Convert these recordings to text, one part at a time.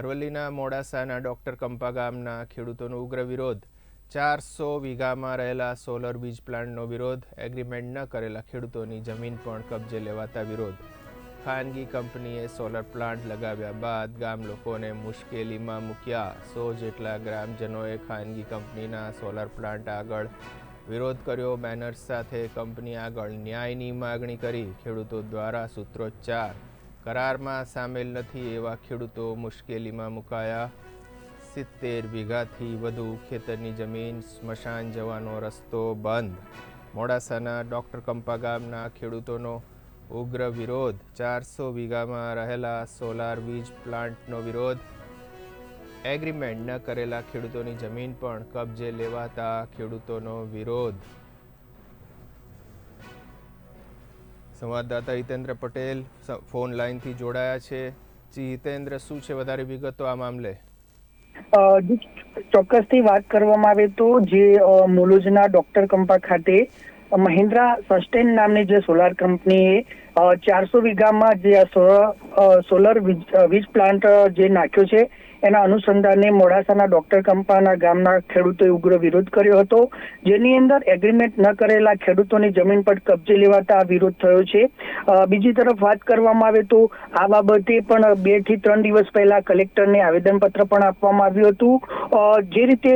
અરવલ્લીના મોડાસાના ડોક્ટર કંપા ગામના ખેડૂતોનો ઉગ્ર વિરોધ. ચારસો વીઘામાં રહેલા સોલર વીજ પ્લાન્ટનો વિરોધ, એગ્રીમેન્ટ ન કરેલા ખેડૂતોની જમીન પણ કબજે લેવાતા વિરોધ. ખાનગી કંપનીએ સોલર પ્લાન્ટ લગાવ્યા બાદ ગામ લોકોને મુશ્કેલીમાં મૂક્યા. સો જેટલા ગ્રામજનોએ ખાનગી કંપનીના સોલર પ્લાન્ટ આગળ વિરોધ કર્યો. બેનર્સ સાથે કંપની આગળ ન્યાયની માગણી કરી. ખેડૂતો દ્વારા સૂત્રોચ્ચાર કરારમાં સામેલ નથી એવા ખેડૂતો મુશ્કેલીમાં મુકાયા. સિત્તેર વીઘાથી વધુ ખેતરની જમીન, સ્મશાન જવાનો રસ્તો બંધ. મોડાસાના ડૉક્ટર કંપા ગામના ખેડૂતોનો ઉગ્ર વિરોધ. ચારસો વીઘામાં રહેલા સોલાર વીજ પ્લાન્ટનો વિરોધ. એગ્રીમેન્ટ ન કરેલા ખેડૂતોની જમીન પણ કબજે લેવાતા ખેડૂતોનો વિરોધ. સંવાદદાતા હિતેન્દ્ર પટેલ ફોન લાઇનથી જોડાયા છે. જી હિતેન્દ્ર, શું છે વધારે વિગતો આ મામલે? ચોક્કસથી વાત કરવામાં આવે તો જે મુલુજના ડોક્ટર કંપા ખાતે મહિન્દ્રા સસ્ટેન નામની જે સોલાર કંપનીએ ચારસો વીઘામાં જે સોલર વીજ પ્લાન્ટ જે નાખ્યો છે એના અનુસંધાને મોડાસાના ડોક્ટર કંપાના ગામના ખેડૂતોએ ઉગ્ર વિરોધ કર્યો હતો. જેની અંદર એગ્રીમેન્ટ ન કરેલા ખેડૂતોની જમીન પર કબજે લેવાતા આ વિરોધ થયો છે. બીજી તરફ વાત કરવામાં આવે તો આ બાબતે પણ બેથી ત્રણ દિવસ પહેલા કલેક્ટરને આવેદનપત્ર પણ આપવામાં આવ્યું હતું. જે રીતે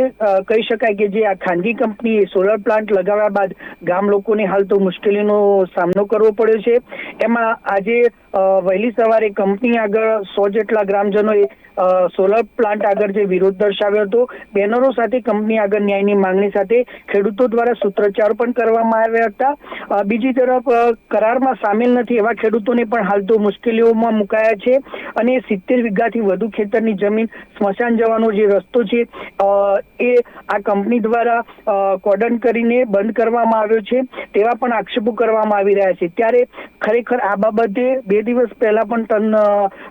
કહી શકાય કે જે આ ખાનગી કંપનીએ સોલર પ્લાન્ટ લગાવ્યા બાદ ગામ લોકોને હાલ તો મુશ્કેલીનો સામનો કરવો પડ્યો છે. એમાં આજે વહેલી સવારે કંપની આગળ સો જેટલા ગ્રામજનોએ સોલર પ્લાન્ટ આગળ જે વિરોધ દર્શાવ્યો હતો બેનરો સાથે કંપની આગળ ન્યાયની માંગણી સાથે ખેડૂતો દ્વારા સૂત્રોચ્ચાર પણ કરવામાં આવ્યા હતા. બીજી તરફ કરારમાં સામેલ નથી એવા ખેડૂતોને પણ હાલ તો મુશ્કેલીઓમાં મુકાયા છે અને સિત્તેર વીઘાથી વધુ ખેતરની જમીન સ્મશાન જવાનો જે રસ્તો છે એ આ કંપની દ્વારા અ, કોર્ડન કરીને બંધ કરવામાં આવ્યો છે તેવા પણ આક્ષેપો કરવામાં આવી રહ્યા છે. ત્યારે ખરેખર આ બાબતે બે દિવસ પહેલા પણ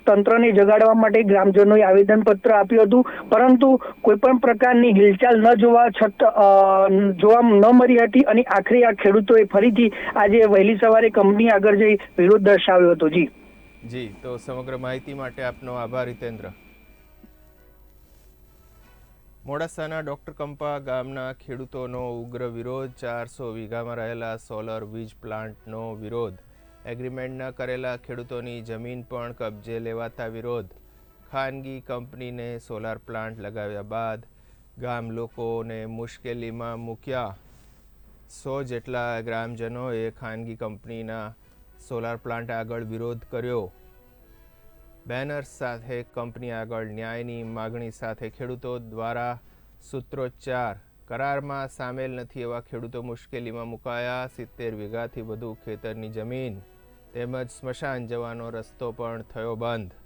તંત્રને જગાડવા માટે ગ્રામજનોએ આવેદનપત્ર આપ્યું હતું. પરંતુ કોઈ પણ પ્રકારની હિલચાલ ન જોવા છતાં જોવા ન મળી હતી અને આખરે આ ખેડૂતોએ ફરીથી આજે વહેલી સવારે કંપની આગળ જઈ વિરોધ દર્શાવ્યો હતો. જી. જી, તો સમગ્ર માહિતી માટે આપનો આભાર હિતેન્દ્ર. મોડાસાના ડોક્ટર કંપા ગામના ખેડૂતોનો ઉગ્ર વિરોધ, ચારસો વીઘામાં રહેલા સોલર વીજ પ્લાન્ટનો વિરોધ. એગ્રીમેન્ટ ન કરેલા ખેડૂતોની જમીન પણ કબજે લેવાતા વિરોધ. ખાનગી કંપનીને સોલાર પ્લાન્ટ લગાવ્યા બાદ ગામ લોકોને મુશ્કેલીમાં મૂક્યા. સો જેટલા ગ્રામજનોએ ખાનગી કંપનીના સોલાર પ્લાન્ટ આગળ વિરોધ કર્યો. બેનર્સ સાથે કંપની આગળ ન્યાયની માગણી સાથે ખેડૂતો દ્વારા સૂત્રોચ્ચાર. કરારમાં સામેલ નથી એવા ખેડૂતો મુશ્કેલીમાં મુકાયા. સિત્તેર વીઘાથી વધુ ખેતરની જમીન તેમજ સ્મશાન જવાનો રસ્તો પણ થયો બંધ.